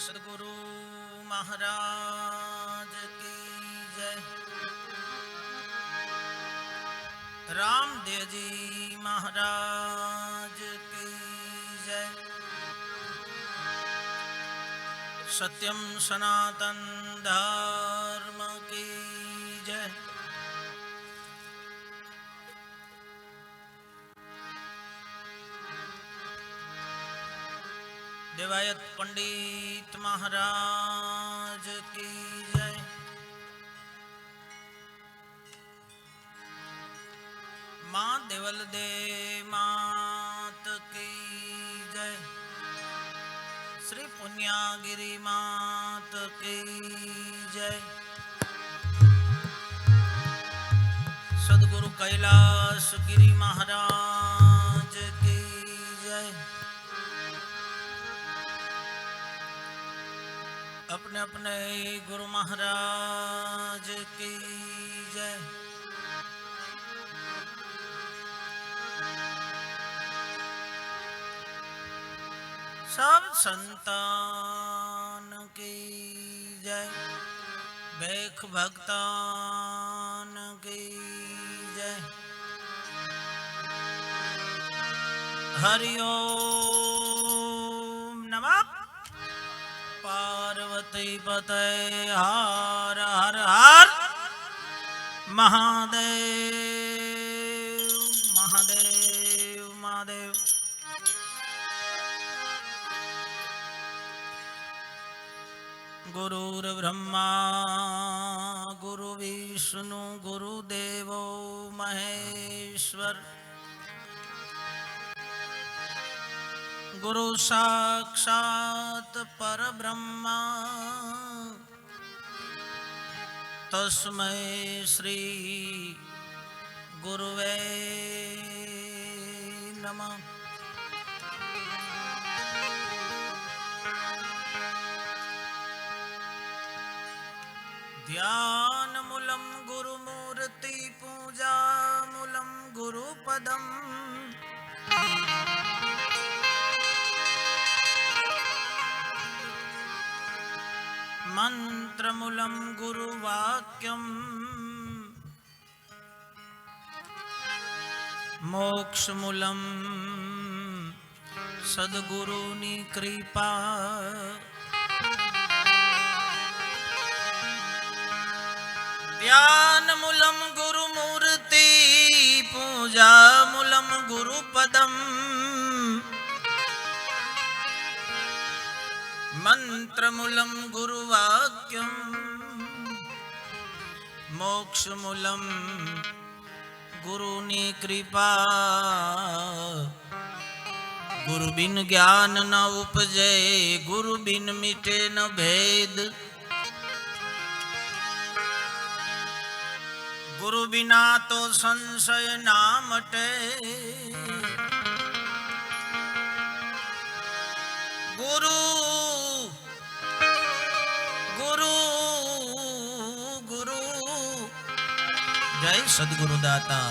सद्गुरु महाराज की जय। रामदेव जी महाराज की जय। सत्यम सनातन धर्म की जय। देवायत पंडित પંડિત મહારાજ કી જય. માં દેવલ દે માત કી જય. શ્રી પુણ્યાગિરી માત કી જય. સદગુરુ કૈલાસ ગિરી મહારાજ अपने अपने गुरु महाराज की जय। सब संतान की जय। बेख भक्तान की जय। हरिओम नमः। પાર્વતી પતે હર હર હર મહાદેવ મહાદેવ મહાદેવ. ગુરુર્બ્રહ્મા ગુરુ વિષ્ણુ ગુરુદેવો મહેશ્વર साक्षात परब्रह्मा। तस्मै श्री गुरुवे नमः। ध्यानमूलं गुरुमूर्ति पूजामूलं गुरुपदम् मन्त्रमूलं गुरुवाक्यम्। मोक्षमूलं सद्गुरुनि कृपा। ध्यानमूलं गुरुमूर्ति। पूजामूलं गुरुपदम् मन्त्रमूलं गुरुवाक्यम् मोक्षमूलं गुरुनि कृपा गुरु बिन ज्ञान न उपजे गुरु बिन मिटे न भेद गुरु बिना तो संशय ना જય સદગુરુ દાતા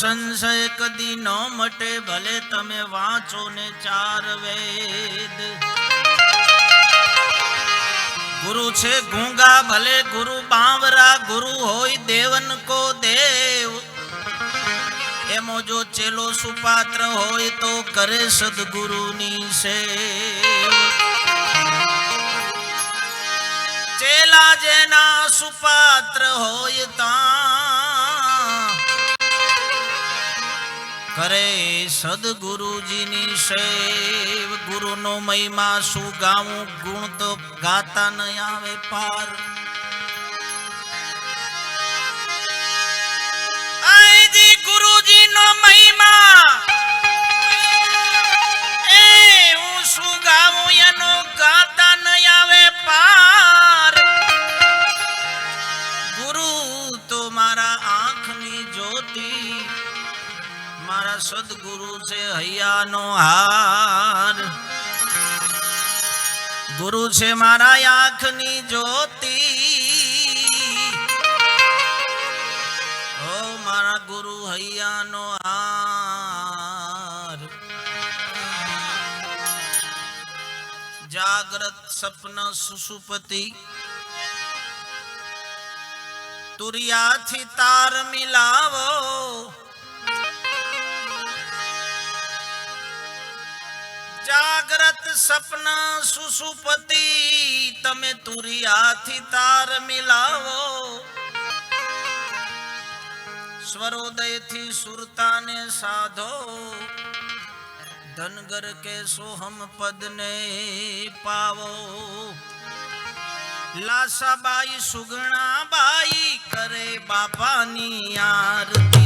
સંશય કદી ન મટે ભલે તમે વાંચો ને ચાર વેદ. ગુરુ છે ગુંગા ભલે ગુરુ બાવરા ગુરુ હોય દેવન કો દેવ. એમો જો ચેલો સુપાત્ર હોય તો કરે સદગુરુની સેવ. ચેલા જેના સુપાત્ર હોય તા. કરે સદગુરુજીની સેવ, ગુરુનો મહિમા શું ગાવું? ગુણ તો ગાતા ન આવે પાર. ગુરુજીનો મહિમા છે મારા આંખની જ્યોતિ. ઓ મારા ગુરુ હૈયાનો હાર. જાગ્રત સપન સુસુપતિ. તુરિયાથી તાર મિલાવો. जागृत सपना सुसुपति, तमें तुरी थी तार मिलावो। स्वरोदय थी सुरता ने साधो, धनगर के सोहम पद ने पावो। लाशा बाई, सुगणा बाई, करे बापानी आरती।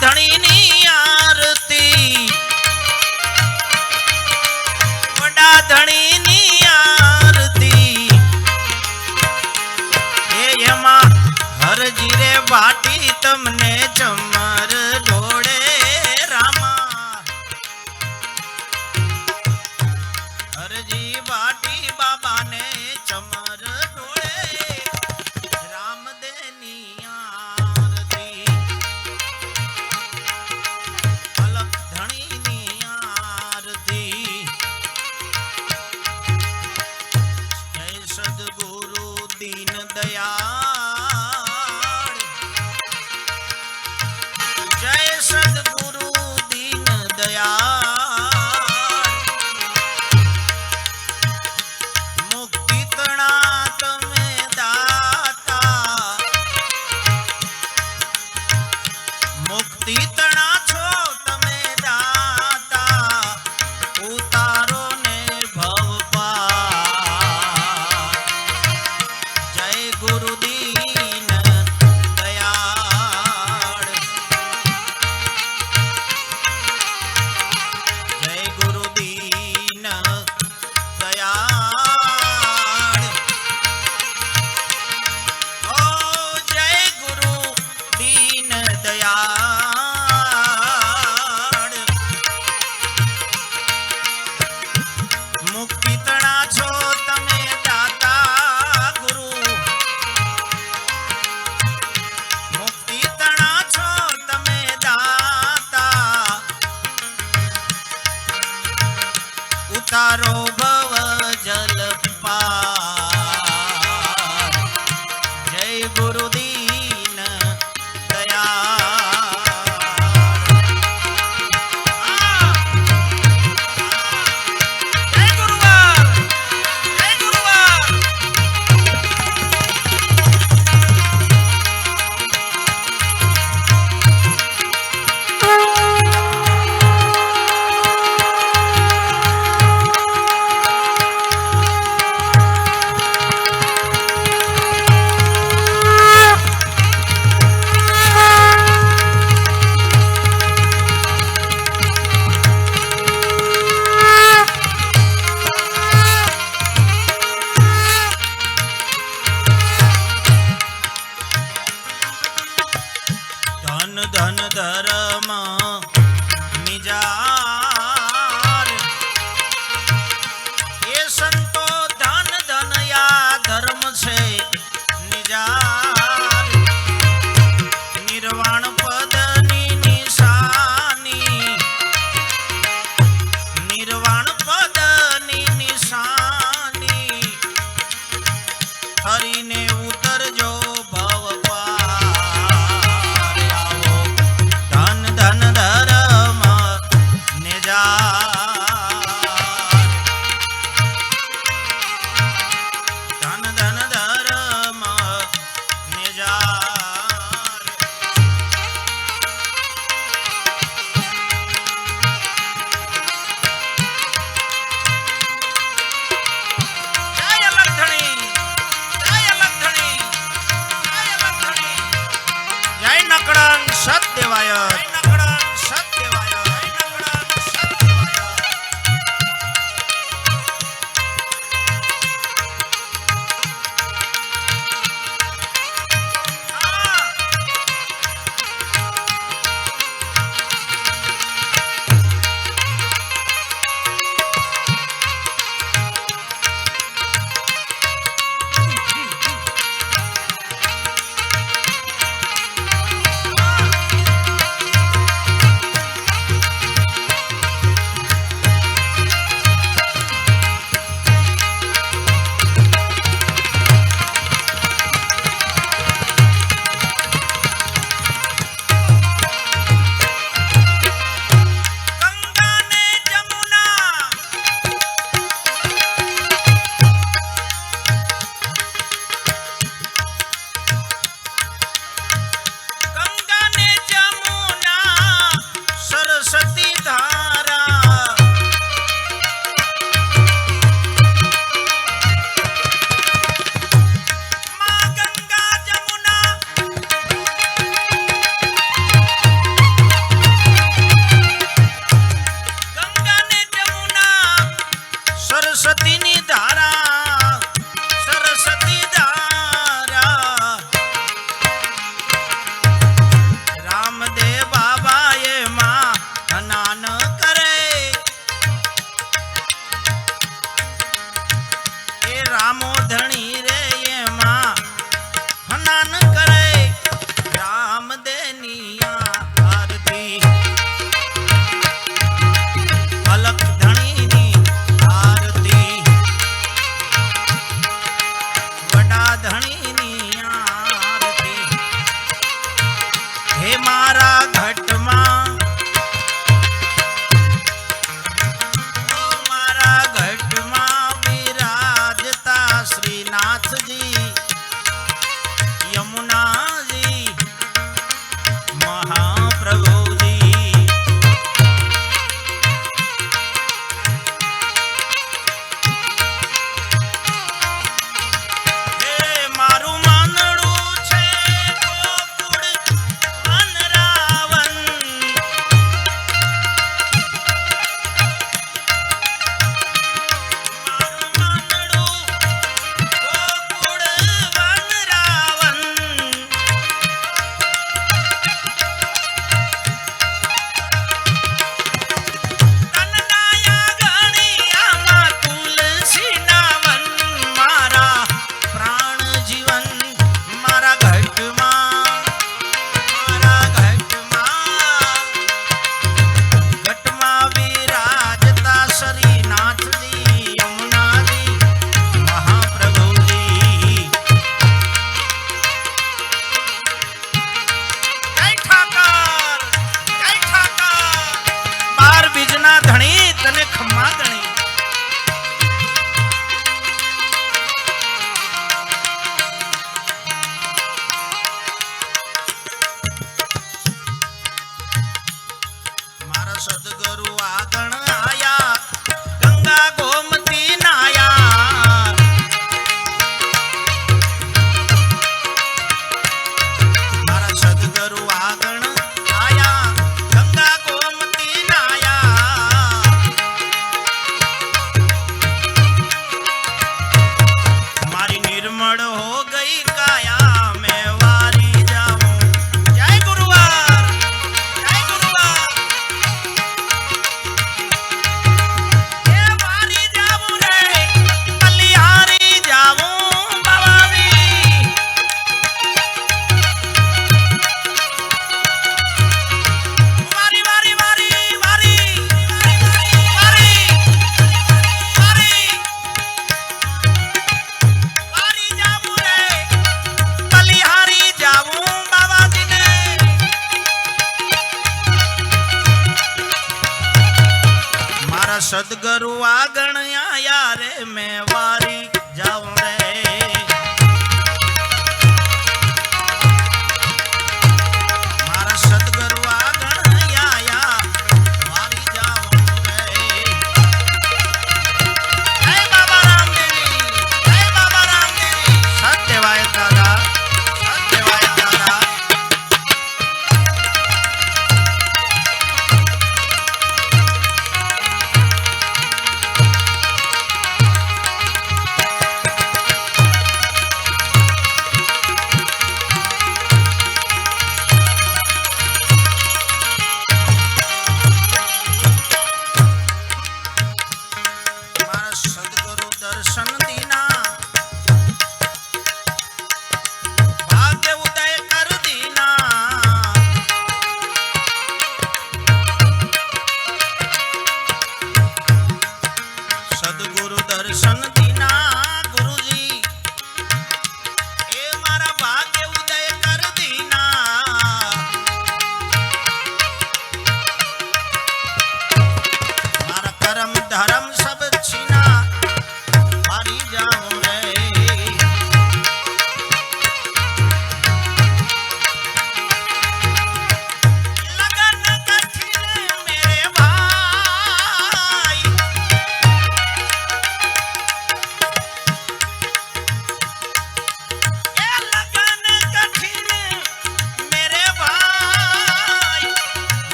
ધણીની આરતી. વડા ધણીની આરતી. એમાં હરજી રે વાટી તમને જમ তারও ધન ધન ધર્મ નિજા સદગુરુ આગણ આયા. ગંગા સદગુરુ આગણ આયા રે મેવા.